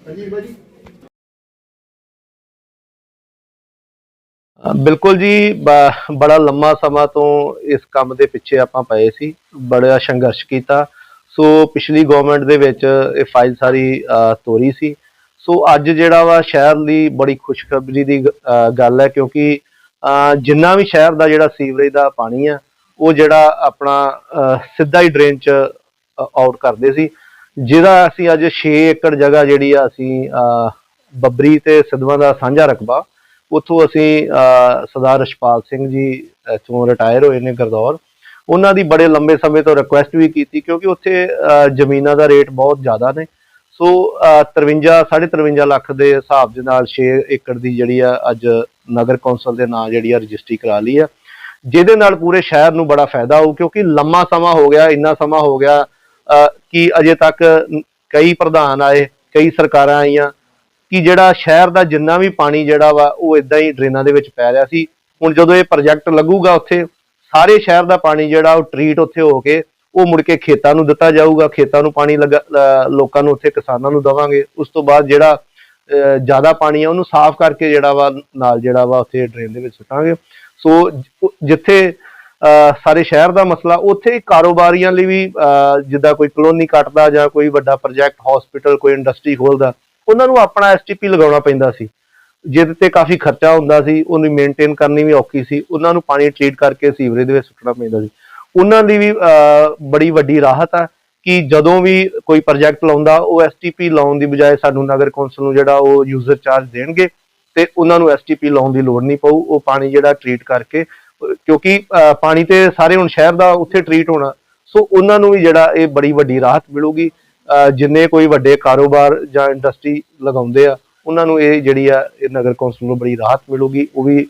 ਅਜੀਬ ਭਾਜੀ ਬਿਲਕੁਲ ਜੀ ਬੜਾ ਲੰਮਾ ਸਮਾਂ ਤੋਂ ਇਸ ਕੰਮ ਦੇ ਪਿੱਛੇ ਆਪਾਂ ਪਏ ਸੀ, ਬੜਾ ਸੰਘਰਸ਼ ਕੀਤਾ। ਸੋ ਪਿਛਲੀ ਗਵਰਨਮੈਂਟ ਦੇ ਵਿੱਚ ਇਹ ਫਾਈਲ ਸਾਰੀ ਤੋਰੀ ਸੀ। ਸੋ ਅੱਜ ਜਿਹੜਾ ਵਾ ਸ਼ਹਿਰ ਲਈ ਬੜੀ ਖੁਸ਼ਖਬਰੀ ਦੀ ਗੱਲ ਹੈ ਕਿਉਂਕਿ ਜਿੰਨਾ ਵੀ ਸ਼ਹਿਰ ਦਾ ਜਿਹੜਾ ਸੀਵਰੇਜ ਦਾ ਪਾਣੀ ਆ, ਉਹ ਜਿਹੜਾ ਆਪਣਾ ਸਿੱਧਾ ਹੀ ਡਰੇਨ ਚ ਆਊਟ ਕਰਦੇ ਸੀ। ਜਿਹਦਾ ਅਸੀਂ ਅੱਜ 6 ਏਕੜ ਜਗ੍ਹਾ ਜਿਹੜੀ ਆ ਅਸੀਂ ਬੱਬਰੀ ਤੇ ਸਿੱਧਵਾਂ ਦਾ ਸਾਂਝਾ ਰਕਬਾ ਉੱਥੋਂ ਅਸੀਂ ਸਰਦਾਰ ਰਸ਼ਪਾਲ ਸਿੰਘ ਜੀ ਇੱਥੋਂ ਰਿਟਾਇਰ ਹੋਏ ਨੇ ਗਰਦੌਰ। ਉਹਨਾਂ ਦੀ ਬੜੇ ਲੰਬੇ ਸਮੇਂ ਤੋਂ ਰਿਕੁਐਸਟ ਵੀ ਕੀਤੀ ਕਿਉਂਕਿ ਉੱਥੇ ਜ਼ਮੀਨਾਂ ਦਾ ਰੇਟ ਬਹੁਤ ਜ਼ਿਆਦਾ ਨੇ। ਸੋ ਅਹ, 53 53 ਲੱਖ ਦੇ ਹਿਸਾਬ ਦੇ ਨਾਲ 6 ਏਕੜ ਦੀ ਜਿਹੜੀ ਆ ਅੱਜ ਨਗਰ ਕੌਂਸਲ ਦੇ ਨਾਂ ਜਿਹੜੀ ਆ ਰਜਿਸਟਰੀ ਕਰਾ ਲਈ ਆ। ਜਿਹਦੇ ਨਾਲ ਪੂਰੇ ਸ਼ਹਿਰ ਨੂੰ ਬੜਾ ਫਾਇਦਾ ਹੋਊ ਕਿਉਂਕਿ ਲੰਮਾ ਸਮਾਂ ਹੋ ਗਿਆ ਇੰਨਾ ਸਮਾਂ ਹੋ ਗਿਆ ਕਿ ਅਜੇ ਤੱਕ ਕਈ ਪ੍ਰਧਾਨ ਆਏ, ਕਈ ਸਰਕਾਰਾਂ ਆਈਆਂ, ਕਿ ਜਿਹੜਾ ਸ਼ਹਿਰ ਦਾ ਜਿੰਨਾ ਵੀ ਪਾਣੀ ਜਿਹੜਾ ਵਾ, ਉਹ ਇਦਾਂ ਹੀ ਡਰੇਨਾਂ ਦੇ ਵਿੱਚ ਪੈ ਰਿਹਾ ਸੀ। ਹੁਣ ਜਦੋਂ ਇਹ ਪ੍ਰੋਜੈਕਟ ਲੱਗੂਗਾ ਉੱਥੇ, ਸਾਰੇ ਸ਼ਹਿਰ ਦਾ ਪਾਣੀ ਜਿਹੜਾ ਉਹ ਟਰੀਟ ਉੱਥੇ ਹੋ ਕੇ, ਉਹ ਮੁੜ ਕੇ ਖੇਤਾਂ ਨੂੰ ਦਿੱਤਾ ਜਾਊਗਾ, ਖੇਤਾਂ ਨੂੰ ਪਾਣੀ ਲੱਗਾ ਲੋਕਾਂ ਨੂੰ ਉੱਥੇ ਕਿਸਾਨਾਂ ਨੂੰ ਦਵਾਂਗੇ। ਉਸ ਤੋਂ ਬਾਅਦ ਜਿਹੜਾ ਜ਼ਿਆਦਾ ਪਾਣੀ ਆ, ਉਹਨੂੰ ਸਾਫ਼ ਕਰਕੇ ਜਿਹੜਾ ਵਾ, ਨਾਲ ਜਿਹੜਾ ਵਾ, ਉੱਥੇ ਡਰੇਨ ਦੇ ਵਿੱਚ ਸੁੱਟਾਂਗੇ। ਸੋ ਜਿੱਥੇ ਸਾਰੇ ਸ਼ਹਿਰ ਦਾ ਮਸਲਾ, ਉੱਥੇ ਕਾਰੋਬਾਰੀਆਂ ਲਈ ਵੀ ਜਿੱਦਾਂ ਕੋਈ ਕਲੋਨੀ ਕੱਟਦਾ ਜਾਂ ਕੋਈ ਵੱਡਾ ਪ੍ਰੋਜੈਕਟ ਹਸਪੀਟਲ ਕੋਈ ਇੰਡਸਟਰੀ ਖੋਲਦਾ, ਉਹਨਾਂ ਨੂੰ ਆਪਣਾ ਐਸਟੀਪੀ ਲਗਾਉਣਾ ਪੈਂਦਾ ਸੀ। ਜਿਹਦੇ ਤੇ ਕਾਫੀ ਖਰਚਾ ਹੁੰਦਾ ਸੀ, ਉਹਨੂੰ ਮੇਨਟੇਨ ਕਰਨੀ ਵੀ ਔਖੀ ਸੀ, ਉਹਨਾਂ ਨੂੰ ਪਾਣੀ ਟ੍ਰੀਟ ਕਰਕੇ ਸੀਵਰੇਜ ਦੇ ਵਿੱਚ ਸੁੱਟਣਾ ਪੈਂਦਾ ਸੀ। ਉਹਨਾਂ ਦੀ ਵੀ ਬੜੀ ਵੱਡੀ ਰਾਹਤ ਆ ਕਿ ਜਦੋਂ ਵੀ ਕੋਈ ਪ੍ਰੋਜੈਕਟ ਲਾਉਂਦਾ, ਉਹ ਐਸਟੀਪੀ ਲਾਉਣ ਦੀ ਬਜਾਏ ਸਾਨੂੰ ਨਗਰ ਕੌਂਸਲ ਨੂੰ ਜਿਹੜਾ ਉਹ ਯੂਜ਼ਰ ਚਾਰਜ ਦੇਣਗੇ ਤੇ ਉਹਨਾਂ ਨੂੰ ਐਸਟੀਪੀ ਲਾਉਣ ਦੀ ਲੋੜ ਨਹੀਂ ਪਊ, ਉਹ ਪਾਣੀ ਜਿਹੜਾ ਟ੍ਰੀਟ ਕਰਕੇ ਕਿਉਂਕਿ ਪਾਣੀ ਤੇ ਸਾਰੇ ਹੁਣ ਸ਼ਹਿਰ ਦਾ ਉੱਥੇ ਟ੍ਰੀਟ ਹੋਣਾ। ਸੋ ਉਹਨਾਂ ਨੂੰ ਵੀ ਜਿਹੜਾ ਇਹ ਬੜੀ ਵੱਡੀ ਰਾਹਤ ਮਿਲੂਗੀ। ਜਿੰਨੇ ਕੋਈ ਵੱਡੇ ਕਾਰੋਬਾਰ ਜਾਂ ਇੰਡਸਟਰੀ ਲਗਾਉਂਦੇ ਆ ਉਹਨਾਂ ਨੂੰ ਇਹ ਜਿਹੜੀ ਆ ਇਹ ਨਗਰ ਕੌਂਸਲ ਨੂੰ ਬੜੀ ਰਾਹਤ ਮਿਲੂਗੀ। ਉਹ ਵੀ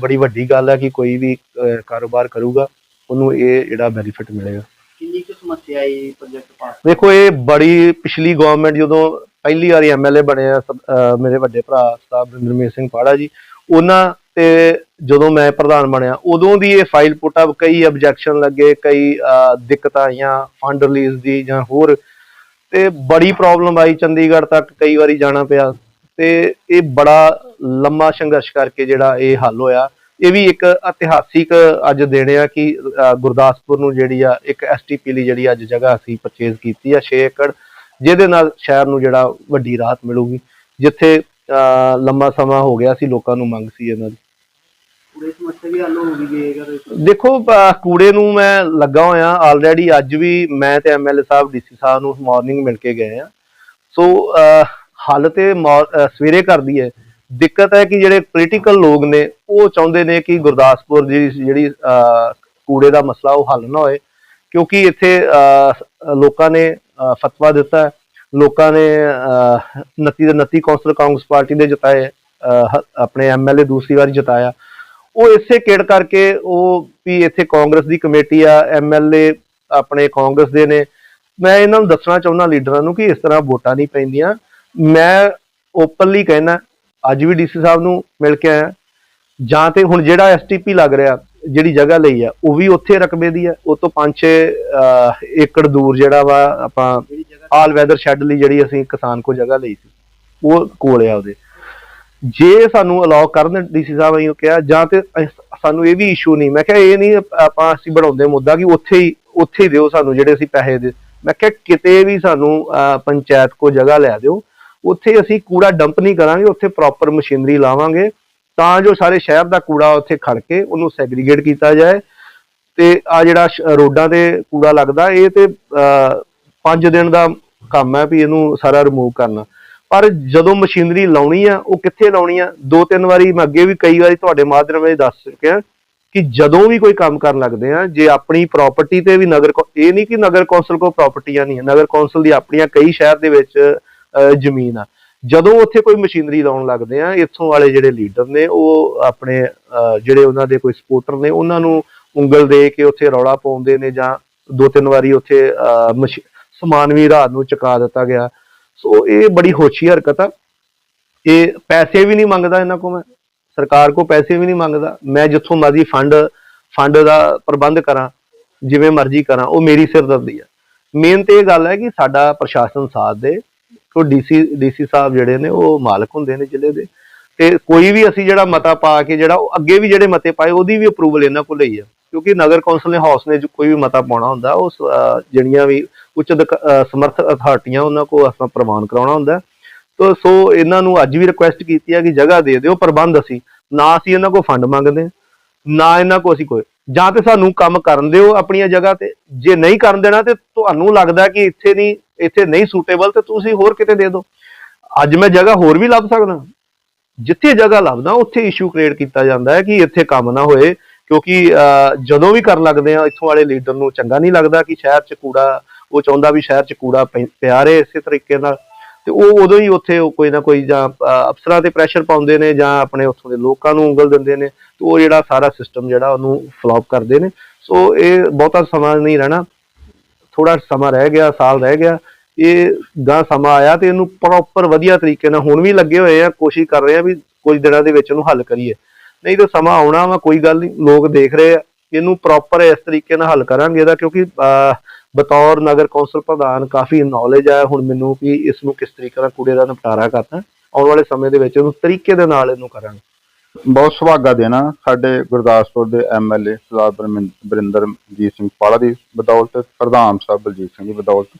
ਬੜੀ ਵੱਡੀ ਗੱਲ ਹੈ ਕਿ ਕੋਈ ਵੀ ਕਾਰੋਬਾਰ ਕਰੂਗਾ ਉਹਨੂੰ ਇਹ ਜਿਹੜਾ ਬੈਨੀਫਿਟ ਮਿਲੇਗਾ। ਕਿੰਨੀ ਕੁ ਸਮੱਸਿਆ ਇਹ ਪ੍ਰੋਜੈਕਟ ਪਾਸ ਦੇਖੋ ਇਹ ਬੜੀ ਪਿਛਲੀ ਗਵਰਨਮੈਂਟ ਜਦੋਂ ਪਹਿਲੀ ਵਾਰੀ ਐਮਐਲਏ ਬਣੇ ਆ ਮੇਰੇ ਵੱਡੇ ਭਰਾ ਸਾਹਿਬ ਬਰਿੰਦਰਮੇਰ ਸਿੰਘ ਪਾੜਾ ਜੀ ਉਹਨਾਂ ਤੇ ਜਦੋਂ ਮੈਂ ਪ੍ਰਧਾਨ ਬਣਿਆ, ਉਦੋਂ ਦੀ ਇਹ ਫਾਈਲ ਪੁੱਟ ਅਪ ਕਈ ਆਬਜੈਕਸ਼ਨ ਲੱਗੇ, ਕਈ ਦਿੱਕਤਾਂ ਆਈਆਂ ਫੰਡ ਰਿਲੀਜ਼ ਦੀ ਜਾਂ ਹੋਰ। ਤੇ ਬੜੀ ਪ੍ਰੋਬਲਮ ਆਈ ਚੰਡੀਗੜ੍ਹ ਤੱਕ, ਕਈ ਵਾਰੀ ਜਾਣਾ ਪਿਆ। ਤੇ ਇਹ ਬੜਾ ਲੰਮਾ ਸੰਘਰਸ਼ ਕਰਕੇ ਜਿਹੜਾ ਇਹ ਹੱਲ ਹੋਇਆ। ਇਹ ਵੀ ਇੱਕ ਇਤਿਹਾਸਿਕ ਅੱਜ ਦਿਨ ਆ ਕਿ ਗੁਰਦਾਸਪੁਰ ਨੂੰ ਜਿਹੜੀ ਆ, ਇੱਕ ਐਸਟੀਪੀ ਲਈ ਜਿਹੜੀ ਅੱਜ ਜਗ੍ਹਾ ਅਸੀਂ ਪਰਚੇਜ਼ ਕੀਤੀ ਆ 6 ਏਕੜ, ਜਿਹਦੇ ਨਾਲ ਸ਼ਹਿਰ ਨੂੰ ਜਿਹੜਾ ਵੱਡੀ ਰਾਹਤ ਮਿਲੂਗੀ, ਜਿੱਥੇ ਲੰਮਾ ਸਮਾਂ ਹੋ ਗਿਆ ਸੀ, ਲੋਕਾਂ ਨੂੰ ਮੰਗ ਸੀ ਇਹਨਾਂ ਦੀ। ਪੂਰੇ ਸਮੱਸਿਆ ਵੀ ਹੱਲ ਹੋ ਗਈ ਜੇਕਰ ਦੇਖੋ ਅਹ, ਕੂੜੇ ਨੂੰ ਮੈਂ ਲੱਗਾ ਹੋਇਆ ਆਲਰੇਡੀ ਅੱਜ ਵੀ ਮੈਂ ਤੇ ਐਮਐਲਏ ਸਾਹਿਬ ਡੀਸੀ ਸਾਹਿਬ ਨੂੰ ਮਾਰਨਿੰਗ ਮਿਲ ਕੇ ਗਏ ਆ। ਸੋ ਅਹ, ਹੱਲ ਤੇ ਮੌ- ਅਹ, ਸਵੇਰੇ ਕਰਦੀ ਹੈ ਦਿੱਕਤ ਹੈ ਕਿ ਜਿਹੜੇ ਪੋਲੀਟੀਕਲ ਲੋਕ ਨੇ ਉਹ ਚਾਹੁੰਦੇ ਨੇ ਕਿ ਗੁਰਦਾਸਪੁਰ ਦੀ ਜਿਹੜੀ ਅਹ, ਕੂੜੇ ਦਾ ਮਸਲਾ ਉਹ ਹੱਲ ਨਾ ਹੋਏ। ਕਿਉਂਕਿ ਇੱਥੇ ਅਹ, ਲੋਕਾਂ ਨੇ ਅਹ, ਫਤਵਾ ਦਿੱਤਾ ਹੈ। ਲੋਕਾਂ ਨੇ ਅਹ, 29 ਦੇ 29 ਕੌਂਸਲ ਕਾਂਗਰਸ ਪਾਰਟੀ ਦੇ ਜਿਤਾਏ ਅਹ, ਹ- ਆਪਣੇ ਐਮਐਲਏ ਦੂਸਰੀ ਵਾਰੀ ਜਿਤਾਇਆ। ਉਹ ਇਸੇ ਕਿੜ ਕਰਕੇ ਉਹ ਵੀ ਇੱਥੇ ਕਾਂਗਰਸ ਦੀ ਕਮੇਟੀ ਆ ਐਮਐਲਏ ਆਪਣੇ ਕਾਂਗਰਸ ਦੇ ਨੇ। ਮੈਂ ਇਹਨਾਂ ਨੂੰ ਦੱਸਣਾ ਚਾਹੁੰਦਾ ਲੀਡਰਾਂ ਨੂੰ ਕਿ ਇਸ ਤਰ੍ਹਾਂ ਵੋਟਾਂ ਨਹੀਂ ਪੈਂਦੀਆਂ। ਮੈਂ ਓਪਨਲੀ ਕਹਿਣਾ ਅੱਜ ਵੀ ਡੀਸੀ ਸਾਹਿਬ ਨੂੰ ਮਿਲ ਕੇ ਆਇਆ। ਜਾਂ ਤੇ ਹੁਣ ਜਿਹੜਾ ਐਸਟੀਪੀ ਲੱਗ ਰਿਹਾ ਜਿਹੜੀ ਜਗ੍ਹਾ ਲਈ ਆ ਉਹ ਵੀ ਉੱਥੇ ਰਕਬੇ ਦੀ ਆ। ਉਹ ਤੋਂ 5-6 ਏਕੜ ਦੂਰ ਜਿਹੜਾ ਵਾ ਆਪਾਂ ਆਲ ਵੈਦਰ ਸ਼ੈੱਡ ਲਈ ਜਿਹੜੀ ਅਸੀਂ ਕਿਸਾਨ ਕੋ ਜਗ੍ਹਾ ਲਈ ਸੀ ਉਹ ਕੋਲ ਆ ਉਹਦੇ। ਜੇ ਸਾਨੂੰ ਅਲਾਉ ਕਰਨ ਡੀਸੀ ਸਾਹਿਬ ਨੇ ਕਿਹਾ, ਜਾਂ ਤੇ ਸਾਨੂੰ ਇਹ ਵੀ ਇਸ਼ੂ ਨਹੀਂ। ਮੈਂ ਕਿਹਾ, ਇਹ ਨਹੀਂ ਆਪਾਂ ਅਸੀਂ ਬਣਾਉਂਦੇ ਮੁੱਦਾ ਕਿ ਉੱਥੇ ਹੀ ਉੱਥੇ ਹੀ ਦਿਓ ਸਾਨੂੰ ਜਿਹੜੇ ਅਸੀਂ ਪੈਸੇ ਦੇ। ਮੈਂ ਕਿਹਾ, ਕਿਤੇ ਵੀ ਸਾਨੂੰ ਪੰਚਾਇਤ ਕੋ ਜਗ੍ਹਾ ਲੈ ਦਿਓ, ਉੱਥੇ ਅਸੀਂ ਕੂੜਾ ਡੰਪ ਨਹੀਂ ਕਰਾਂਗੇ, ਉੱਥੇ ਪ੍ਰੋਪਰ ਮਸ਼ੀਨਰੀ ਲਾਵਾਂਗੇ, ਤਾਂ ਜੋ ਸਾਰੇ ਸ਼ਹਿਰ ਦਾ ਕੂੜਾ ਉੱਥੇ ਖੜ ਕੇ ਉਹਨੂੰ ਸੈਗਰੀਗੇਟ ਕੀਤਾ ਜਾਏ। ਤੇ ਆ ਜਿਹੜਾ ਰੋਡਾਂ ਤੇ ਕੂੜਾ ਲੱਗਦਾ, ਇਹ ਤੇ 5 ਦਿਨ ਦਾ ਕੰਮ ਹੈ ਵੀ ਇਹਨੂੰ ਸਾਰਾ ਰਿਮੂਵ ਕਰਨਾ। ਪਰ ਜਦੋਂ ਮਸ਼ੀਨਰੀ ਲਾਉਣੀ ਆ ਉਹ ਕਿੱਥੇ ਲਾਉਣੀ ਆ? ਦੋ ਤਿੰਨ ਵਾਰੀ ਮੈਂ ਅੱਗੇ ਵੀ ਕਈ ਵਾਰੀ ਤੁਹਾਡੇ ਮਾਧਿਅਮ ਵਿੱਚ ਦੱਸ ਚੁੱਕਿਆ ਕਿ ਜਦੋਂ ਵੀ ਕੋਈ ਕੰਮ ਕਰਨ ਲੱਗਦੇ ਆ ਜੇ ਆਪਣੀ ਪ੍ਰਾਪਰਟੀ ਤੇ ਵੀ ਨਗਰ ਇਹ ਨਹੀਂ ਕਿ ਨਗਰ ਕੌਂਸਲ ਕੋਲ ਪ੍ਰਾਪਰਟੀਆਂ ਨਹੀਂ ਹੈ ਨਗਰ ਕੌਂਸਲ ਦੀ ਆਪਣੀਆਂ ਕਈ ਸ਼ਹਿਰ ਦੇ ਵਿੱਚ ਜ਼ਮੀਨ ਆ। ਜਦੋਂ ਉੱਥੇ ਕੋਈ ਮਸ਼ੀਨਰੀ ਲਾਉਣ ਲੱਗਦੇ ਆ ਇੱਥੋਂ ਵਾਲੇ ਜਿਹੜੇ ਲੀਡਰ ਨੇ ਉਹ ਆਪਣੇ ਅਹ, ਜਿਹੜੇ ਉਹਨਾਂ ਦੇ ਕੋਈ ਸਪੋਰਟਰ ਨੇ ਉਹਨਾਂ ਨੂੰ ਉਂਗਲ ਦੇ ਕੇ ਉੱਥੇ ਰੌਲਾ ਪਾਉਂਦੇ ਨੇ ਜਾਂ ਦੋ ਤਿੰਨ ਵਾਰੀ ਉੱਥੇ ਅਹ, ਮਸ਼- ਸਮਾਨ ਵੀ ਰਾਤ ਨੂੰ ਚੁਕਾ ਦਿੱਤਾ ਗਿਆ। ਸੋ ਇਹ ਬੜੀ ਹੋਛੀ ਹਰਕਤ ਆ। ਇਹ ਪੈਸੇ ਵੀ ਨਹੀਂ ਮੰਗਦਾ ਇਹਨਾਂ ਕੋਲ ਮੈਂ। ਸਰਕਾਰ ਕੋ ਪੈਸੇ ਵੀ ਨਹੀਂ ਮੰਗਦਾ। ਮੈਂ ਜਿੱਥੋਂ ਮਰਜ਼ੀ ਫੰਡ ਫੰਡ ਦਾ ਪ੍ਰਬੰਧ ਕਰਾਂ, ਜਿਵੇਂ ਮਰਜ਼ੀ ਕਰਾਂ, ਉਹ ਮੇਰੀ ਸਿਰਦਰਦੀ ਆ। ਮੇਨ ਤੇ ਇਹ ਗੱਲ ਹੈ ਕਿ ਸਾਡਾ ਪ੍ਰਸ਼ਾਸਨ ਸਾਥ ਦੇ। ਸੋ ਡੀਸੀ ਡੀਸੀ ਸਾਹਿਬ ਜਿਹੜੇ ਨੇ, ਉਹ ਮਾਲਕ ਹੁੰਦੇ ਨੇ ਜ਼ਿਲ੍ਹੇ ਦੇ। ਤੇ ਕੋਈ ਵੀ ਅਸੀਂ ਜਿਹੜਾ ਮਤਾ ਪਾ ਕੇ, ਜਿਹੜਾ ਉਹ ਅੱਗੇ ਵੀ ਜਿਹੜੇ ਮਤੇ ਪਾਏ, ਉਹਦੀ ਵੀ ਅਪਰੂਵਲ ਇਹਨਾਂ ਕੋਲ ਲਈ ਆ। ਕਿਉਂਕਿ ਨਗਰ ਕੌਂਸਲ ਨੇ, ਹਾਊਸ ਨੇ ਕੋਈ ਵੀ ਮਤਾ ਪਾਉਣਾ ਹੁੰਦਾ ਉਹ ਜਿਹੜੀਆਂ ਵੀ ਉੱਚ ਅਧਿਕ- ਸਮਰਥ ਅਥਾਰਟੀਆਂ ਉਹਨਾਂ ਕੋਲ ਅਸਾਂ ਪ੍ਰਵਾਨ ਕਰਾਉਣਾ ਹੁੰਦਾ। ਤੋ ਸੋ ਇਹਨਾਂ ਨੂੰ ਅੱਜ ਵੀ ਰਿਕੁਐਸਟ ਕੀਤੀ ਹੈ ਕਿ ਜਗ੍ਹਾ ਦੇ ਦਿਓ ਪ੍ਰਬੰਧ ਅਸੀਂ। ਨਾ ਅਸੀਂ ਇਹਨਾਂ ਕੋਲ ਫੰਡ ਮੰਗਦੇ ਹਾਂ, ਨਾ ਇਹਨਾਂ ਕੋਲ ਅਸੀਂ ਕੋਈ। ਜਾਂ ਤੇ ਸਾਨੂੰ ਕੰਮ ਕਰਨ ਦਿਓ ਆਪਣੀਆਂ ਜਗ੍ਹਾ ਤੇ। ਜੇ ਨਹੀਂ ਕਰਨ ਦੇਣਾ ਤੇ ਤੁਹਾਨੂੰ ਲੱਗਦਾ ਕਿ ਇੱਥੇ ਨਹੀਂ ਇੱਥੇ ਨਹੀਂ ਸੂਟੇਬਲ ਤੇ ਤੁਸੀਂ ਹੋਰ ਕਿਤੇ ਦੇ ਦਿਓ। ਅੱਜ ਮੈਂ ਜਗ੍ਹਾ ਹੋਰ ਵੀ ਲੱਭ ਸਕਦਾ। ਜਿੱਥੇ ਜਗ੍ਹਾ ਲੱਭਦਾ ਉੱਥੇ ਇਸ਼ੂ ਕ੍ਰੀਏਟ ਕੀਤਾ ਜਾਂਦਾ ਹੈ ਕਿ ਇੱਥੇ ਕੰਮ ਨਾ ਹੋਏ। ਕਿਉਂਕਿ ਅਹ, ਜਦੋਂ ਵੀ ਕਰਨ ਲੱਗਦੇ ਆ ਇੱਥੋਂ ਵਾਲੇ ਲੀਡਰ ਨੂੰ ਚੰਗਾ ਨਹੀਂ ਲੱਗਦਾ ਕਿ ਸ਼ਹਿਰ 'ਚ ਕੂੜਾ ਉਹ ਚਾਹੁੰਦਾ ਵੀ ਸ਼ਹਿਰ 'ਚ ਕੂੜਾ ਪੈ- ਪਿਆ ਰਹੇ ਇਸੇ ਤਰੀਕੇ ਨਾਲ। ਤੇ ਉਹ ਉਦੋਂ ਹੀ ਉੱਥੇ ਕੋਈ ਨਾ ਕੋਈ ਜਾਂ ਅਫਸਰਾਂ ਤੇ ਪ੍ਰੈਸ਼ਰ ਪਾਉਂਦੇ ਨੇ ਜਾਂ ਆਪਣੇ ਉੱਥੋਂ ਦੇ ਲੋਕਾਂ ਨੂੰ ਉਂਗਲ ਦਿੰਦੇ ਨੇ। ਤੇ ਉਹ ਜਿਹੜਾ ਸਾਰਾ ਸਿਸਟਮ ਜਿਹੜਾ ਉਹਨੂੰ ਫਲॉप ਕਰਦੇ ਨੇ। ਸੋ ਇਹ ਬਹੁਤਾ ਸਮਾਂ ਨਹੀਂ ਰਹਿਣਾ। ਥੋੜਾ ਸਮਾਂ ਰਹਿ ਗਿਆ ਸਾਲ ਰਹਿ ਗਿਆ। ਇਹ ਗਾਂ ਸਮਾਂ ਆਇਆ ਤੇ ਇਹਨੂੰ ਪ੍ਰੋਪਰ ਵਧੀਆ ਤਰੀਕੇ ਨਾਲ ਹੁਣ ਵੀ ਲੱਗੇ ਹੋਏ ਆ ਕੋਸ਼ਿਸ਼ ਕਰ ਰਹੇ ਆ ਵੀ ਕੁਝ ਦਿਨਾਂ ਦੇ ਵਿੱਚ ਇਹਨੂੰ ਹੱਲ ਕਰੀਏ। ਨਹੀਂ ਤਾਂ ਸਮਾਂ ਆਉਣਾ ਵਾ ਕੋਈ ਗੱਲ ਨਹੀਂ। ਲੋਕ ਦੇਖ ਰਹੇ ਆ। ਇਹਨੂੰ ਪ੍ਰੋਪਰ ਇਸ ਤਰੀਕੇ ਨਾਲ ਹੱਲ ਕਰਾਂਗੇ ਇਹਦਾ ਕਿਉਂਕਿ ਅਹ, ਬਤੌਰ ਨਗਰ ਕੌਂਸਲ ਪ੍ਰਧਾਨ ਕਾਫੀ ਨੌਲੇਜ ਆ, ਹੁਣ ਮੈਨੂੰ ਕਿ ਇਸ ਨੂੰ ਕਿਸ ਤਰੀਕੇ ਨਾਲ ਕੂੜੇ ਦਾ ਨਿਪਟਾਰਾ ਕਰਨਾ, ਆਉਣ ਵਾਲੇ ਸਮੇਂ ਦੇ ਵਿੱਚ ਉਹਨੂੰ ਤਰੀਕੇ ਦੇ ਨਾਲ ਇਹਨੂੰ ਕਰਾਂਗੇ। ਬਹੁਤ ਸੁਭਾਗਾ ਦੇਣਾ ਸਾਡੇ ਗੁਰਦਾਸਪੁਰ ਦੇ ਐਮਐਲਏ ਸਰਦਾਰ ਬਰਮਿੰ- ਬਰਿੰਦਰਜੀਤ ਸਿੰਘ ਪਾਲਾ ਦੀ ਬਦੌਲਤ, ਪ੍ਰਧਾਨ ਸਾਹਿਬ ਬਲਜੀਤ ਸਿੰਘ ਦੀ ਬਦੌਲਤ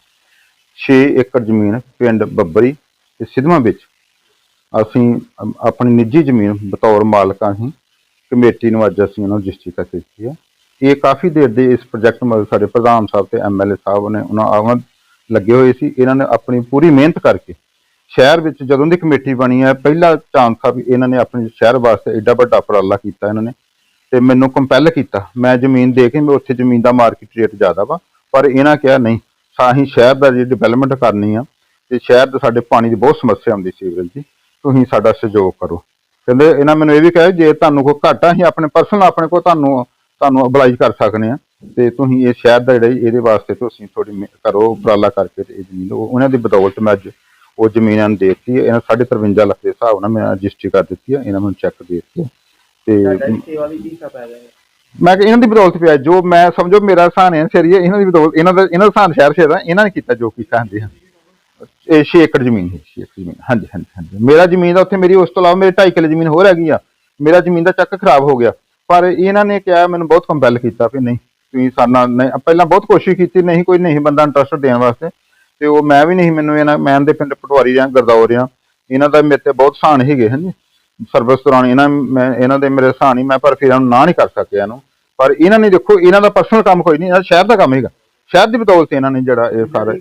6 ਏਕੜ ਜ਼ਮੀਨ ਪਿੰਡ ਬੱਬਰੀ ਤੇ ਸਿਧਵਾਂ ਵਿੱਚ ਅਸੀਂ ਆਪਣੀ ਨਿੱਜੀ ਜ਼ਮੀਨ ਬਤੌਰ ਮਾਲਕਾਂ ਹੀ ਕਮੇਟੀ ਨੂੰ ਅੱਜ ਅਸੀਂ ਉਹਨਾਂ ਨੂੰ ਰਜਿਸਟਰੀ ਕਰ ਦਿੱਤੀ ਹੈ। ਇਹ ਕਾਫੀ ਦੇਰ ਦੇ ਇਸ ਪ੍ਰੋਜੈਕਟ ਮਤਲਬ ਸਾਡੇ ਪ੍ਰਧਾਨ ਸਾਹਿਬ ਤੇ ਐਮਐਲਏ ਸਾਹਿਬ ਨੇ ਉਹਨਾਂ ਆਵਾਂ ਲੱਗੇ ਹੋਏ ਸੀ। ਇਹਨਾਂ ਨੇ ਆਪਣੀ ਪੂਰੀ ਮਿਹਨਤ ਕਰਕੇ ਸ਼ਹਿਰ ਵਿੱਚ ਜਦੋਂ ਦੀ ਕਮੇਟੀ ਬਣੀ ਹੈ, ਪਹਿਲਾ ਚਾਂਸ ਆ ਵੀ ਇਹਨਾਂ ਨੇ ਆਪਣੇ ਸ਼ਹਿਰ ਵਾਸਤੇ ਐਡਾ ਵੱਡਾ ਉਪਰਾਲਾ ਕੀਤਾ ਇਹਨਾਂ ਨੇ ਤੇ ਮੈਨੂੰ ਕੰਪੈਲ ਕੀਤਾ। ਮੈਂ ਜ਼ਮੀਨ ਦੇ ਕੇ ਮੈਂ ਉੱਥੇ ਜ਼ਮੀਨ ਦਾ ਮਾਰਕੀਟ ਰੇਟ ਜ਼ਿਆਦਾ ਵਾ, ਪਰ ਇਹਨਾਂ ਕਿਹਾ, ਨਹੀਂ ਸਾਹੀਂ ਸ਼ਹਿਰ ਦਾ ਜਿਹੜੀ ਡਿਵੈਲਪਮੈਂਟ ਕਰਨੀ ਆ ਤੇ ਸ਼ਹਿਰ ਦੇ ਸਾਡੇ ਪਾਣੀ ਦੀ ਬਹੁਤ ਸਮੱਸਿਆ ਆਉਂਦੀ ਸੀਵਰੇਜ ਦੀ, ਤੁਸੀਂ ਸਾਡਾ ਸਹਿਯੋਗ ਕਰੋ। ਕਹਿੰਦੇ, ਇਹਨਾਂ ਮੈਨੂੰ ਇਹ ਵੀ ਕਿਹਾ, ਜੇ ਤੁਹਾਨੂੰ ਕੋਈ ਘਾਟਾ, ਅਸੀਂ ਆਪਣੇ ਪਰਸਨਲ ਆਪਣੇ ਕੋਲ ਤੁਹਾਨੂੰ ਤੁਹਾਨੂੰ ਅਬਲਾਈਜ਼ ਕਰ ਸਕਦੇ ਆ ਤੇ ਤੁਸੀਂ ਇਹ ਸ਼ਹਿਰ ਦਾ ਜਿਹੜਾ ਇਹਦੇ ਵਾਸਤੇ ਤੁਸੀਂ ਥੋੜੀ ਕਰੋ ਉਪਰਾਲਾ ਕਰਕੇ ਤੇ ਇਹ ਜ਼ਮੀਨ ਉਹ- ਉਹਨਾਂ ਦੀ ਬਦੌਲਤ ਮੈਂ ਅੱਜ ਉਹ ਜ਼ਮੀਨ ਇਹਨਾਂ ਨੂੰ ਦਿੱਤੀ ਇਹਨਾਂ 53 ਲੱਖ ਦੇ ਹਿਸਾਬ ਨਾਲ ਮੈਂ ਰਜਿਸਟਰੀ ਕਰ ਦਿੱਤੀ ਹੈ ਇਹਨਾਂ ਨੂੰ ਚੈੱਕ ਦੇ ਦਿੱਤੇ ਤੇ ਇਸ ਸੇਵਾ ਵੀ ਕੀ ਪੈ ਗਿਆ ਹੈ। ਮੈਂ ਕਿ ਇਹਨਾਂ ਦੀ ਬਦੌਲਤ ਪਿਆ ਜੋ ਮੈਂ ਸਮਝੋ ਮੇਰਾ ਸਾਨ ਹੈ ਸ਼ਰੀਏ ਇਹਨਾਂ ਦੀ ਬਦੌਲਤ ਇਹਨਾਂ ਦਾ ਇਹਨਾਂ ਦਾ ਸਾਨ ਸ਼ਹਿਰ ਸ਼ਹਿਰ ਦਾ ਇਹਨਾਂ ਨੇ ਕੀਤਾ ਜੋ ਕੀਤਾ ਹਾਂਜੀ ਹਾਂ ਇਹ 6 ਏਕੜ ਜ਼ਮੀਨ ਹੈ 6 ਏਕੜ ਜ਼ਮੀਨ ਹਾਂਜੀ ਹਾਂਜੀ ਹਾਂਜੀ। ਮੇਰਾ ਜ਼ਮੀਨ ਦਾ ਉੱਥੇ ਮੇਰੀ ਉਸ ਤੋਂ ਇਲਾਵਾ ਮੇਰੇ 2.5 ਕਿੱਲੇ ਜ਼ਮੀਨ ਹੋਰ ਹੈਗੀ ਆ। ਮੇਰਾ ਜ਼ਮੀਨ ਦਾ ਚੱਕ ਖਰਾਬ ਹੋ ਗਿਆ। ਪਰ ਇਹਨਾਂ ਨੇ ਕਿਹਾ, ਮੈਨੂੰ ਬਹੁਤ ਕੰਪੈਲ ਕੀਤਾ ਵੀ ਨਹੀਂ, ਤੁਸੀਂ ਸਾਡਾ ਨਹੀਂ, ਪਹਿਲਾਂ ਬਹੁਤ ਕੋਸ਼ਿਸ਼ ਕੀਤੀ, ਨਹੀਂ ਕੋਈ ਨਹੀਂ ਬੰਦਾ ਇੰਟਰਸਟ ਦੇਣ ਵਾਸਤੇ, ਤੇ ਉਹ ਮੈਂ ਵੀ ਨਹੀਂ, ਮੈਨੂੰ ਇਹਨਾਂ, ਮੈਂ ਦੇ ਪਿੰਡ ਪਟਵਾਰੀ ਜਾਂ ਗਰਦੌਰ ਰਿਆਂ ਇਹਨਾਂ ਦਾ ਮੇਰੇ ਤੇ ਬਹੁਤ ਸਾਨ ਹੈਗੇ ਹਾਂਜੀ। ਸਰਵਿਸ ਦੌਰਾਨ ਇਹਨਾਂ, ਮੈਂ, ਇਹਨਾਂ ਦੇ ਮੇਰੇ ਸਾਨ ਹੀ ਮੈਂ ਪਰ ਫਿਰ ਇਹਨੂੰ ਨਾ ਨਹੀਂ ਕਰ ਸਕਿਆ ਇਹਨੂੰ। ਪਰ ਇਹਨਾਂ ਨੇ ਦੇਖੋ, ਇਹਨਾਂ ਦਾ ਪਰਸਨਲ ਕੰਮ ਕੋਈ ਨਹੀਂ, ਇਹ ਸ਼ਹਿਰ ਦਾ ਕੰਮ ਹੈਗਾ ਸ਼ਹਿਰ ਦੀ ਬਦੌਲਤ ਇਹਨਾਂ ਨੇ ਜਿਹੜਾ ਇਹ ਸਾਰੇ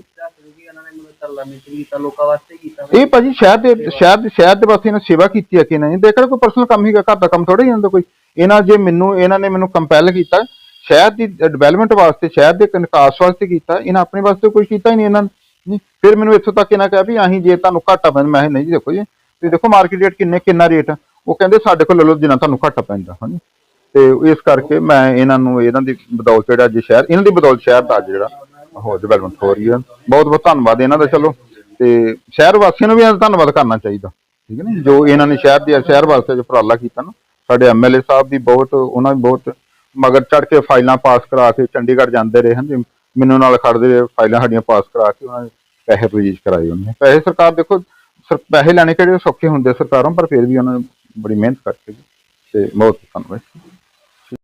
ਇਹਨਾਂ ਮੀਟਿੰਗ ਕੀਤਾ, ਲੋਕਾਂ ਵਾਸਤੇ ਕੀਤਾ। ਇਹ ਭਾਜੀ ਸ਼ਹਿਰ ਦੇ ਸ਼ਹਿਰ ਦੇ ਸ਼ਹਿਰ ਦੇ ਵਾਸਤੇ ਇਹਨਾਂ ਸੇਵਾ ਕੀਤੀ ਹੈ ਕਿ ਨਹੀਂ? ਦੇਖੋ ਕੋਈ ਪਰਸਨਲ ਕੰਮ ਹੀਗਾ, ਘਰ ਦਾ ਕੰਮ ਥੋੜਾ ਹੀ ਹੁੰਦਾ ਕੋਈ। ਇਹਨਾਂ ਜੇ ਮੈਨੂੰ, ਇਹਨਾਂ ਨੇ ਮੈਨੂੰ ਕੰਪੈਲ ਕੀਤਾ, ਸ਼ਹਿਰ ਦੀ ਡਿਵੈਲਪਮੈਂਟ ਵਾਸਤੇ, ਸ਼ਹਿਰ ਦੇ ਨਿਕਾਸ ਵਾਸਤੇ ਕੀਤਾ, ਇਹਨਾਂ ਆਪਣੇ ਵਾਸਤੇ ਕੁਝ ਕੀਤਾ ਹੀ ਨਹੀਂ ਇਹਨਾਂ ਨੇ। ਫਿਰ ਮੈਨੂੰ ਇੱਥੋਂ ਤੱਕ ਇਹਨਾਂ ਕਿਹਾ ਵੀ ਅਸੀਂ ਜੇ ਤੁਹਾਨੂੰ ਘਾਟਾ ਪੈਂਦਾ, ਮੈਂ ਨਹੀਂ ਜੀ ਦੇਖੋ ਜੀ ਤੇ ਦੇਖੋ ਮਾਰਕੀਟ ਰੇਟ ਕਿੰਨੇ, ਕਿੰਨਾ ਰੇਟ ਉਹ ਕਹਿੰਦੇ ਸਾਡੇ ਕੋਲ ਲੈ ਲਓ ਜਿੰਨਾ ਤੁਹਾਨੂੰ ਘਾਟਾ ਪੈਂਦਾ, ਹਾਂਜੀ। ਤੇ ਇਸ ਕਰਕੇ ਮੈਂ ਇਹਨਾਂ ਨੂੰ, ਇਹਨਾਂ ਦੀ ਬਦੌਲਤ ਜਿਹੜਾ ਅੱਜ ਸ਼ਹਿਰ, ਇਹਨਾਂ ਦੀ ਬਦੌਲਤ ਸ਼ਹਿਰ ਦਾ ਜਿਹੜਾ ਹੋਰ ਡਿਵੈਲਪਮੈਂਟ ਹੋ ਰਹੀ ਹੈ। ਬਹੁਤ ਬਹੁਤ ਧੰਨਵਾਦ ਇਹਨਾਂ ਦਾ, ਚਲੋ। ਤੇ ਸ਼ਹਿਰ ਵਾਸੀਆਂ ਨੂੰ ਵੀ ਇਹਨਾਂ ਦਾ ਧੰਨਵਾਦ ਕਰਨਾ ਚਾਹੀਦਾ। ਠੀਕ ਹੈ ਨਾ ਜੋ? ਇਹਨਾਂ ਨੇ ਸ਼ਹਿਰ ਦੀ ਸ਼ਹਿਰ ਵਾਸਤੇ ਜੋ ਉਪਰਾਲਾ ਕੀਤਾ ਨਾ, ਸਾਡੇ ਐਮਐਲਏ ਸਾਹਿਬ ਵੀ ਬਹੁਤ, ਉਹਨਾਂ ਵੀ ਬਹੁਤ, ਮਗਰ ਚੜ ਕੇ ਫਾਈਲਾਂ ਪਾਸ ਕਰਾ ਕੇ ਚੰਡੀਗੜ੍ਹ ਜਾਂਦੇ ਰਹੇ ਹਨ। ਜੀ ਮੈਨੂੰ ਨਾਲ ਖੜਦੇ ਰਹੇ, ਫਾਈਲਾਂ ਸਾਡੀਆਂ ਪਾਸ ਕਰਾ ਕੇ ਉਹਨਾਂ ਨੇ ਪੈਸੇ ਰਿਲੀਜ਼ ਕਰਾਏ ਉਹਨੇ ਪੈਸੇ ਸਰਕਾਰ ਦੇਖੋ, ਸਰ, ਪੈਸੇ ਲੈਣੇ ਕਿਹੜੇ ਸੌਖੇ ਹੁੰਦੇ ਸਰਕਾਰੋਂ, ਪਰ ਫਿਰ ਵੀ ਉਹਨਾਂ ਨੇ ਬੜੀ ਮਿਹਨਤ ਕਰਕੇ। ਤੇ ਬਹੁਤ ਧੰਨਵਾਦ।